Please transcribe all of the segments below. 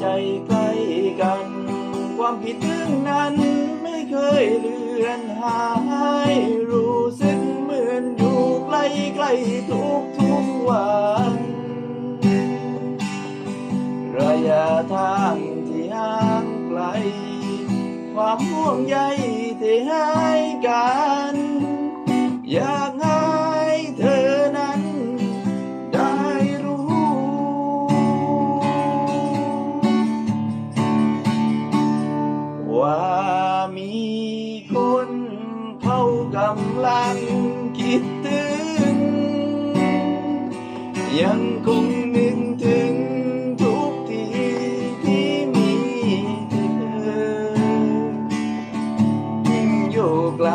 ใจใกล้กัน ความคิดถึงนั้นไม่เคยเลือนหาย รู้สึกเหมือนอยู่ใกล้ใกล้ทุกทุกวัน ระยะทางที่ห่างไกล ความห่วงใยที่ให้กัน อยาก มีคนเขากำลังคิดถึง ยังคงนึกถึงทุกทีที่มีเธอ ยิ่งอยู่ไกล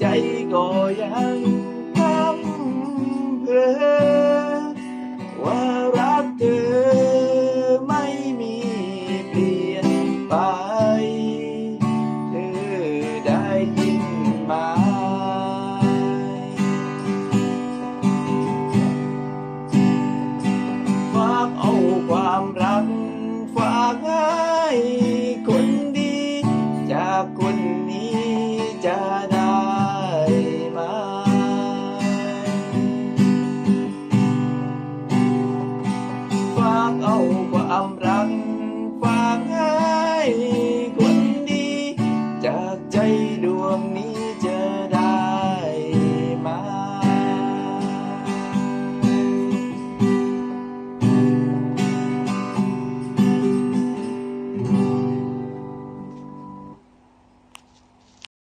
ใจก็ยัง ไว้คนดี จากคนนี้จะได้